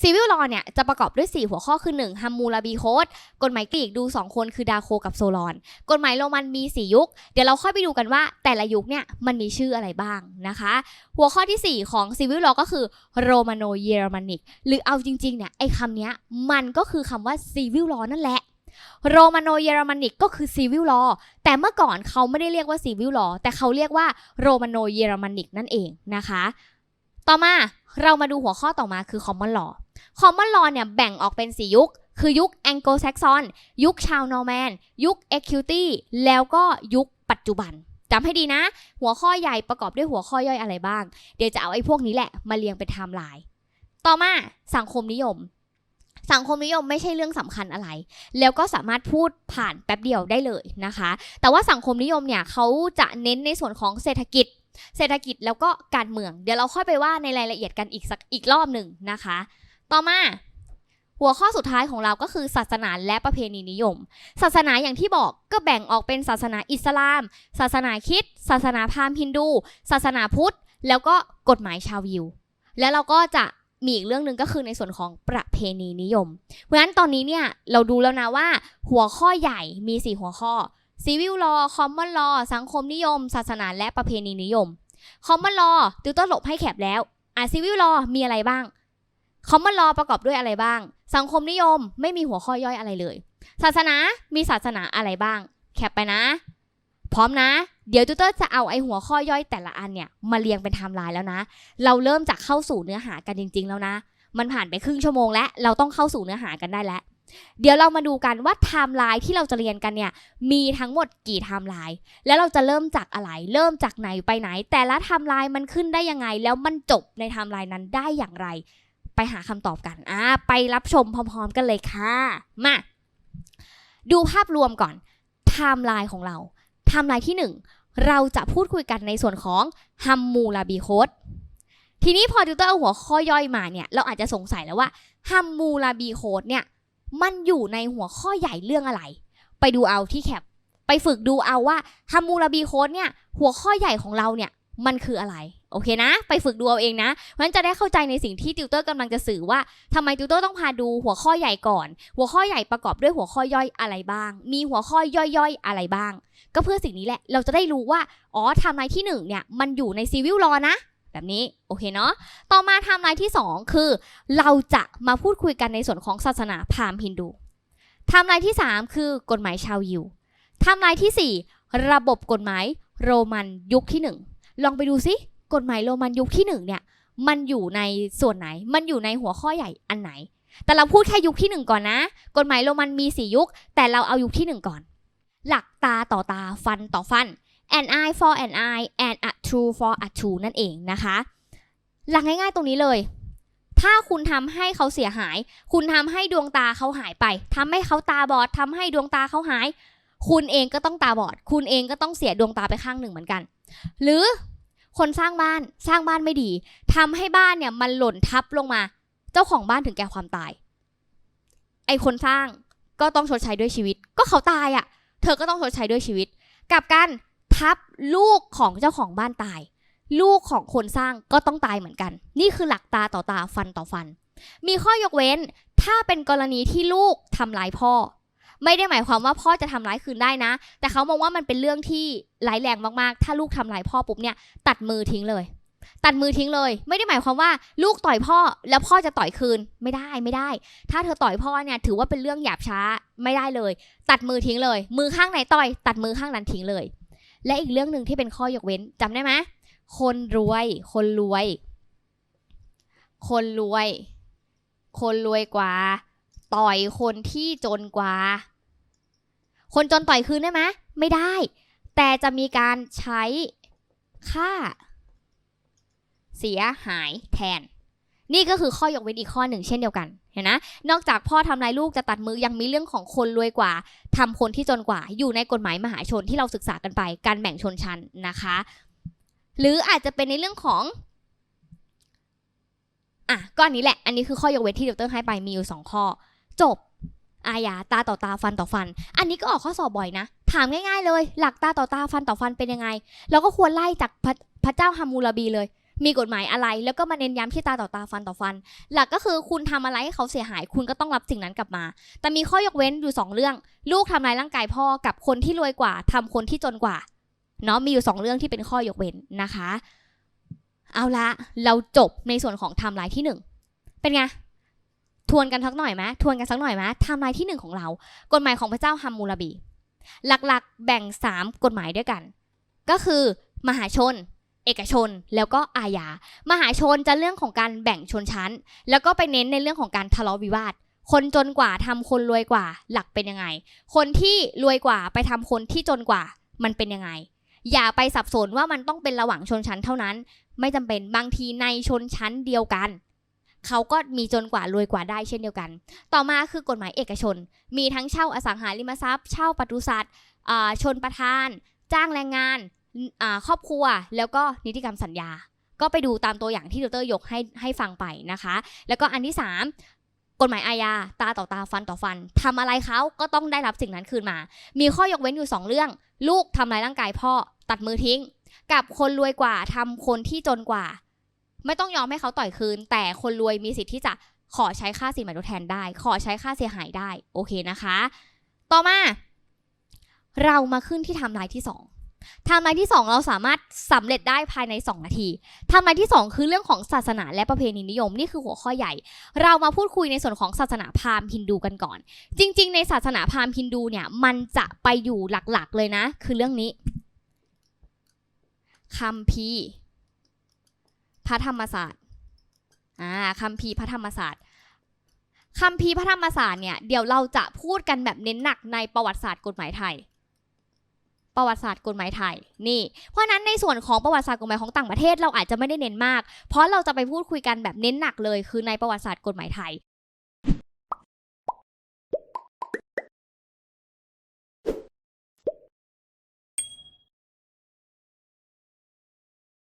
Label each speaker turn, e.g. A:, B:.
A: ซีวิลลอเนี่ยจะประกอบด้วย 4 หัวข้อคือ 1. ฮัมมูลาบีโคดกฎหมายกรีกดู 2 คนคือดาโคกับโซลอน กฎหมายโรมันมี 4 ยุค เดี๋ยวเราค่อยไปดูกันว่าแต่ละยุคเนี่ยมันมีชื่ออะไรบ้างนะคะ หัวข้อทีสี่4 ของซีวิลลอก็คือโรมาโนเยอรมนิกหรือเอาจริงๆเนี่ยไอ้คำเนี้ยมันก็คือคำว่าซีวิลลอนั่นแหละโรมาโนเยอรมนิกก็คือซีวิลลอแต่เมื่อก่อนเขาไม่ได้เรียกว่าซีวิลลอแต่เขาเรียกว่าโรมาโนเยอรมนิกนั่นเองนะคะ ต่อมาเรามาดูหัวข้อต่อมาคือ common law common law เนี่ยแบ่งออกเป็น 4 ยุค คือยุค Anglo-Saxon ยุคชาวนอร์แมน ยุค Equity แล้วก็ยุคปัจจุบันจำให้ดีนะ หัวข้อใหญ่ประกอบด้วยหัวข้อย่อยอะไรบ้าง เดี๋ยวจะเอาไอ้พวกนี้แหละมาเรียงเป็นไทม์ไลน์ต่อมาสังคมนิยม สังคมนิยมไม่ใช่เรื่องสำคัญอะไร แล้วก็สามารถพูดผ่านแป๊บเดียวได้เลยนะคะ แต่ว่าสังคมนิยมเนี่ยเขาจะเน้นในส่วนของเศรษฐกิจ เศรษฐกิจแล้วก็การเมือง เดี๋ยวเราค่อยไปว่าในรายละเอียดกันอีกสักอีกรอบหนึ่งนะคะ ต่อมาหัวข้อสุดท้ายของเราก็คือศาสนาและประเพณีนิยม ศาสนาอย่างที่บอกก็แบ่งออกเป็นศาสนาอิสลาม ศาสนาคริดศาสนาพราหมณ์ฮินดู ศาสนาพุทธ แล้วก็กฎหมายชาวยิว แล้วเราก็จะมีอีกเรื่องหนึ่งก็คือในส่วนของประเพณีนิยม เพราะฉะนั้นตอนนี้เนี่ยเราดูแล้วนะว่า หัวข้อใหญ่มี 4 หัวข้อ Civil Law Common Law สังคมนิยม ศาสนาและประเพณีนิยม Common Law ติวเตอร์หลบให้แคบแล้วอะ Civil Law มีอะไรบ้าง Common Law ประกอบด้วยอะไรบ้าง สังคมนิยมไม่มีหัวข้อย่อยอะไรเลย ศาสนามีศาสนาอะไรบ้าง แคปไปนะ พร้อมนะ เดี๋ยวติวเตอร์จะเอาไอหัวข้อย่อยแต่ละอันเนี่ยมาเรียงเป็นไทม์ไลน์แล้วนะ เราเริ่มจากเข้าสู่เนื้อหากันจริง ๆ แล้วนะ มันผ่านไปครึ่งชั่วโมงแล้วเราต้องเข้าสู่เนื้อหากันได้แล้ว เดี๋ยวเรามาดูกันว่าไทม์ไลน์ที่เราจะเรียนกันเนี่ยมีทั้งหมดกี่ไทม์ไลน์แล้วเราจะเริ่มจากอะไร เริ่มจากไหนไปไหน แต่ละไทม์ไลน์มันขึ้นได้ยังไง แล้วมันจบในไทม์ไลน์นั้นได้อย่างไร ไปหาคำตอบกันอ่าไปรับชมพร้อมๆกันเลยค่ะมาดูภาพรวมก่อนไทม์ไลน์ของเราไทม์ไลน์ที่ 1 เราจะพูดคุยกันในส่วนของฮัมมูลาบีโคดทีนี้พอติวเตอร์เอาหัวข้อย่อยมาเนี่ยเราอาจจะสงสัยแล้วว่าฮัมมูลาบีโคดเนี่ย มันอยู่ในหัวข้อใหญ่เรื่องอะไร ไปดูเอาที่แคปไปฝึกดูเอาว่าฮัมมูลาบีโคดเนี่ย หัวข้อใหญ่ของเราเนี่ยมันคืออะไร โอเคนะ ไปฝึกดูเอาเองนะเพราะฉะนั้นจะได้เข้าใจในสิ่งที่ติวเตอร์กำลังจะสื่อว่าทำไมติวเตอร์ต้องพาดูหัวข้อใหญ่ก่อน หัวข้อใหญ่ประกอบด้วยหัวข้อย่อยอะไรบ้าง มีหัวข้อย่อยๆ อะไรบ้าง ก็เพื่อสิ่งนี้แหละ เราจะได้รู้ว่า อ๋อไทม์ไลน์ที่หนึ่งเนี่ย มันอยู่ในซีวิลลอนะ แบบนี้โอเคเนาะต่อมาไทม์ไลน์ที่สองคือ เราจะมาพูดคุยกันในส่วนของศาสนาพราหมณ์ฮินดูไทม์ไลน์ที่ 3 คือกฎหมายชาวยิวไทม์ไลน์ทีสี่ 4 ระบบกฎหมายโรมันยุคที่ 1 ลองไปดูซิกฎหมายโรมันยุคที่ 1 เนี่ยมันอยู่ในส่วนไหน มันอยู่ในหัวข้อใหญ่อันไหน แต่เราพูดแค่ยุคที่ 1 ก่อนนะ กฎหมายโรมันมี 4 ยุค แต่เราเอายุคที่ 1 ก่อน หลักตาต่อตาฟันต่อฟัน an eye for an eye and a true for a true นั่นเองนะคะ หลักง่ายๆตรงนี้เลย ถ้าคุณทำให้เขาเสียหาย คุณทำให้ดวงตาเขาหายไปทำให้เขาตาบอดทำให้ดวงตาเขาหาย คุณเองก็ต้องตาบอด คุณเองก็ต้องเสียดวงตาไปข้างหนึ่งเหมือนกัน หรือคนสร้างบ้านสร้างบ้านไม่ดีทำให้บ้านเนี่ยมันหล่นทับลงมา เจ้าของบ้านถึงแก่ความตาย ไอคนสร้างก็ต้องชดใช้ด้วยชีวิต ก็เขาตายอะ่ะ เธอก็ต้องชดใช้ด้วยชีวิต กลับการ ทับลูกของเจ้าของบ้านตาย ลูกของคนสร้างก็ต้องตายเหมือนกัน นี่คือหลักตาต่อตาฟันต่อฟัน มีข้อยกเว้น ถ้าเป็นกรณีที่ลูกทำร้ายพ่อ ไม่ได้หมายความว่าพ่อจะทำร้ายคืนได้นะ แต่เขามองว่ามันเป็นเรื่องที่ร้ายแรงมากๆ ถ้าลูกทำร้ายพ่อปุ๊บเนี่ย ตัดมือทิ้งเลยตัดมือทิ้งเลย ไม่ได้หมายความว่าลูกต่อยพ่อแล้วพ่อจะต่อยคืนไม่ได้ไม่ได้ ถ้าเธอต่อยพ่อเนี่ยถือว่าเป็นเรื่องหยาบช้าไม่ได้เลย ตัดมือทิ้งเลย มือข้างไหนต่อย ตัดมือข้างนั้นทิ้งเลย และอีกเรื่องหนึ่งที่เป็นข้อยกเว้นจำได้ไหมคนรวย คนรวย คนรวย คนรวยกว่า ต่อยคนที่จนกว่า คนจนต่อยคืนได้ไหมไม่ได้ แต่จะมีการใช้ค่า เสียหายแทน นี่ก็คือข้อยกเว้นอีกข้อหนึ่งเช่นเดียวกันเห็นนะนอกจากพ่อทำลายลูกจะตัดมือยังมีเรื่องของคนรวยกว่าทำคนที่จนกว่า อยู่ในกฎหมายมหาชนที่เราศึกษากันไป การแบ่งชนชั้นนะคะ หรืออาจจะเป็นในเรื่องของอะก็อันนี้แหละ อันนี้คือข้อยกเว้นที่ดรให้ไปมีอยู่สองข้อ จบ อาญาตาต่อตาฟันต่อฟัน อันนี้ก็ออกข้อสอบบ่อยนะ ถามง่ายๆเลย หลักตาต่อตาฟันต่อฟันเป็นยังไง เราก็ควรไล่จากพระพระเจ้าฮามูราบีเลย มีกฎหมายอะไร แล้วก็มาเน้นย้ำที่ตาต่อตาฟันต่อฟัน หลักก็คือคุณทำอะไรให้เขาเสียหาย คุณก็ต้องรับสิ่งนั้นกลับมา แต่มีข้อยกเว้นอยู่สองเรื่อง ลูกทำร้ายร่างกายพ่อกับคนที่รวยกว่าทำคนที่จนกว่าเนาะมีอยู่สองเรื่องที่เป็นข้อยกเว้นนะคะ เอาละเราจบในส่วนของไทม์ไลน์ที่หนึ่งเป็นไงทวนกันสักหน่อยไหมทวนกันสักหน่อยไหมไทม์ไลน์ที่หนึ่งของเรา กฎหมายของพระเจ้าฮัมมูราบี หลักๆแบ่ง 3 กฎหมายด้วยกัน ก็คือมหาชน เอกชนแล้วก็อาญามหาชนจะเรื่องของการแบ่งชนชั้น แล้วก็ไปเน้นในเรื่องของการทะเลาะวิวาท คนจนกว่าทำคนรวยกว่าหลักเป็นยังไง คนที่รวยกว่าไปทำคนที่จนกว่ามันเป็นยังไง อย่าไปสับสนว่ามันต้องเป็นระหว่างชนชั้นเท่านั้น ไม่จำเป็นบางทีในชนชั้นเดียวกันเขาก็มีจนกว่ารวยกว่าได้เช่นเดียวกัน ต่อมาคือกฎหมายเอกชน มีทั้งเช่าอสังหาริมทรัพย์ เช่าปศุสัตว์ชนประทาน จ้างแรงงาน ครอบครัวแล้วก็นิติกรรมสัญญา ก็ไปดูตามตัวอย่างที่ดรยกให้ให้ฟังไปนะคะ แล้วก็อันที่ 3 กฎหมายอาญาตาต่อตาฟันต่อฟันทำอะไรเขาก็ต้องได้รับสิ่งนั้นคืนมา มีข้อยกเว้นอยู่ 2 เรื่อง ลูกทำลายร่างกายพ่อตัดมือทิ้ง กับคนรวยกว่าทำคนที่จนกว่า ไม่ต้องยอมให้เขาต่อยคืน แต่คนรวยมีสิทธิ์ที่จะขอใช้ค่าสินไหมทดแทนได้ ขอใช้ค่าเสียหายได้โอเคนะคะ ต่อมา เรามาขึ้นที่ทม์ไลน์ที่2 ไทม์ไลน์ที่ 2 เราสามารถสำเร็จได้ภายใน 2 นาทีไทม์ไลน์ที่ 2 คือเรื่องของศาสนาและประเพณีนิยมนี่คือหัวข้อใหญ่ เรามาพูดคุยในส่วนของศาสนาพราหมณ์ฮินดูกันก่อน จริง ๆ ในศาสนาพราหมณ์ฮินดูเนี่ยมันจะไปอยู่หลักๆ เลยนะ คือเรื่องนี้คัมภีร์พระธรรมศาสตร์อ่าคัมภีร์พระธรรมศาสตร์คัมภีร์พระธรรมศาสตร์เนี่ยเดี๋ยวเราจะพูดกันแบบเน้นหนักในประวัติศาสตร์กฎหมายไทย ประวัติศาสตร์กฎหมายไทยนี่ เพราะนั้นในส่วนของประวัติศาสตร์กฎหมายของต่างประเทศเราอาจจะไม่ได้เน้นมาก เพราะเราจะไปพูดคุยกันแบบเน้นหนักเลยคือในประวัติศาสตร์กฎหมายไทย